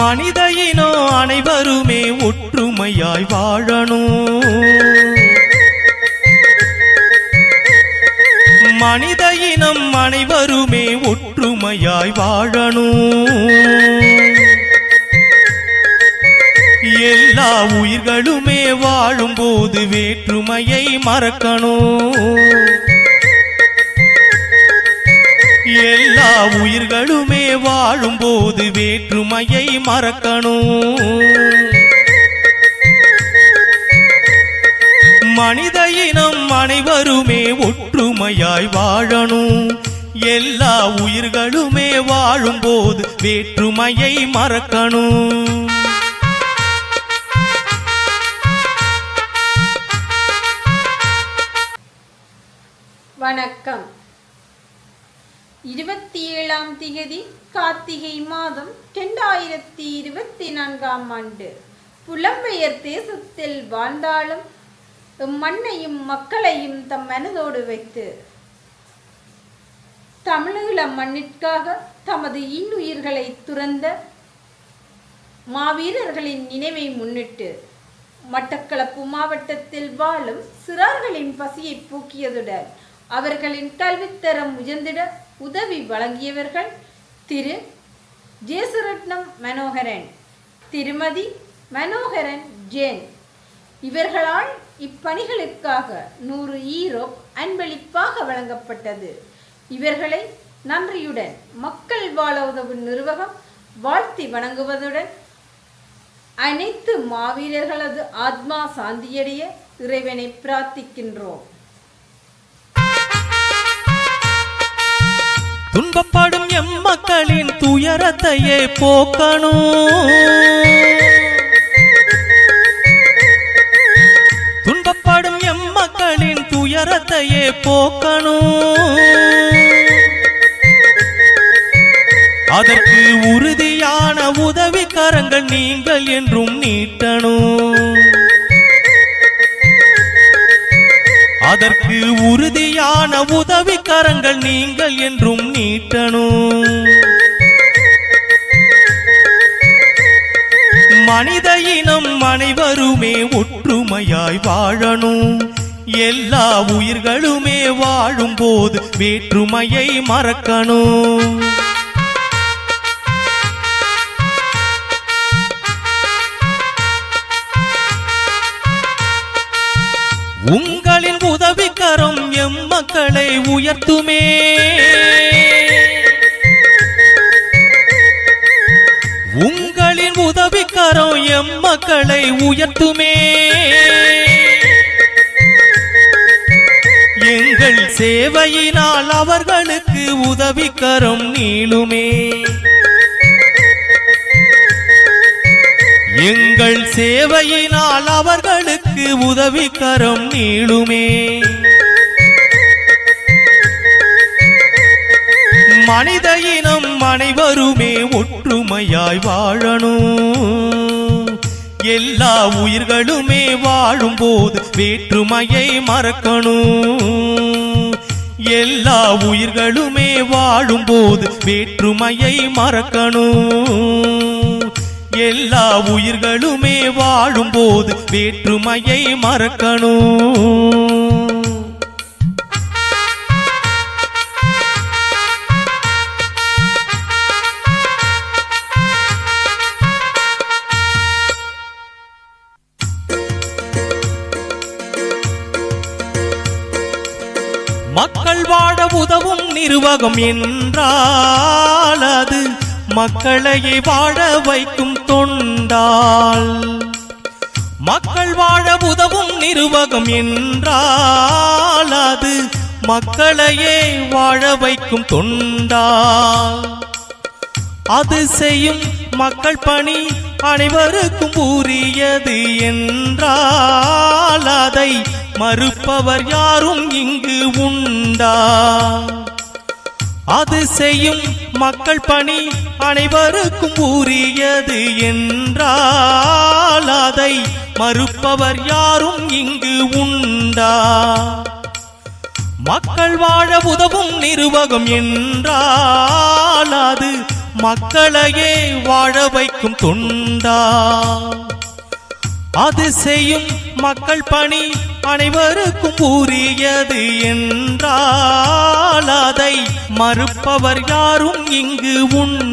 மனித இனம் அனைவருமே ஒற்றுமையாய் வாழணும். மனித இனம் அனைவருமே ஒற்றுமையாய் வாழணும். எல்லா உயிர்களுமே வாழும்போது வேற்றுமையை மறக்கணும். எல்லா உயிர்களுமே வாழும்போது வேற்றுமையை மறக்கணும். மனித இனம் அனைவருமே ஒற்றுமையாய் வாழணும். எல்லா உயிர்களுமே வாழும்போது வேற்றுமையை மறக்கணும். வணக்கம். இருபத்தி ஏழாம் திகதி கார்த்திகை மாதம் இரண்டாயிரத்தி இருபத்தி நான்காம் ஆண்டு. புலம்பெயர் தேசத்தில் வாழ்ந்தாலும் எம் மண்ணையும் மக்களையும் தம் மனதோடு வைத்து தமிழீழ மண்ணிற்காக தமது இன்னுயிர்களை துறந்த மாவீரர்களின் நினைவை முன்னிட்டு மட்டக்களப்பு மாவட்டத்தில் வாழும் சிறார்களின் பசியை போக்கியதுடன் அவர்களின் கல்வித்தரம் உயர்ந்திட உதவி வழங்கியவர்கள் திரு. ஜேசுரட்னம் மனோகரன் திருமதி மனோகரன் ஜேன். இவர்களால் இப்பணிகளுக்காக நூறு ஈரோ அன்பளிப்பாக வழங்கப்பட்டது. இவர்களை நன்றியுடன் மக்கள் வாழ உதவும் நிர்வாகம் வாழ்த்தி வணங்குவதுடன் அனைத்து மாவீரர்களது ஆத்மா சாந்தியடைய இறைவனை பிரார்த்திக்கின்றோம். துன்பப்படும் எம் மக்களின் துயரத்தையே போக்கணும். துன்பப்படும் எம் மக்களின் துயரத்தையே போக்கணும். அதற்கு உறுதியான உதவி கரங்கள் நீங்கள் என்றும் நீட்டணும். அதற்கு உறுதியான உதவி கரங்கள் நீங்கள் என்றும் நீட்டணும். மனித இனம் அனைவருமே ஒற்றுமையாய் வாழணும். எல்லா உயிர்களுமே வாழும்போது வேற்றுமையை மறக்கணும். மக்களை உயர்த்துமே. உங்களின் உதவிக்கரம் எம் மக்களை உயர்த்துமே. எங்கள் சேவையினால் அவர்களுக்கு உதவிக்கரம் நீளுமே. எங்கள் சேவையினால் அவர்களுக்கு உதவிக்கரம் நீளுமே. மனித இனம் அனைவருமே ஒற்றுமையாய் வாழணும். எல்லா உயிர்களுமே வாழும்போது வேற்றுமையை மறக்கணும். எல்லா உயிர்களுமே வாழும்போது வேற்றுமையை மறக்கணும். எல்லா உயிர்களுமே வாழும்போது வேற்றுமையை மறக்கணும். மக்கள் வாழ உதவும் நிர்வாகம் என்றால் அது மக்களையே வாழ வைக்கும் தொண்டால். மக்கள் வாழ உதவும் நிர்வாகம் என்றால் அது மக்களையே வாழ வைக்கும் தொண்டால். அது செய்யும் மக்கள் பணி அனைவருக்கும் உரியது என்றால் அதை மறுப்பவர் யாரும் இங்கு உண்டா? அது செய்யும் மக்கள் பணி அனைவருக்கும் உரியது என்றால் அதை மறுப்பவர் யாரும் இங்கு உண்டா? மக்கள் வாழ உதவும் நிர்வாகம் என்றால் அது மக்களையே வாழ வைக்கும் தொண்டா? அது செய்யும் மக்கள் பணி அனைவருக்கும் உரியது என்றால் அதை மறுப்பவர் யாரும் இங்கு உண்டு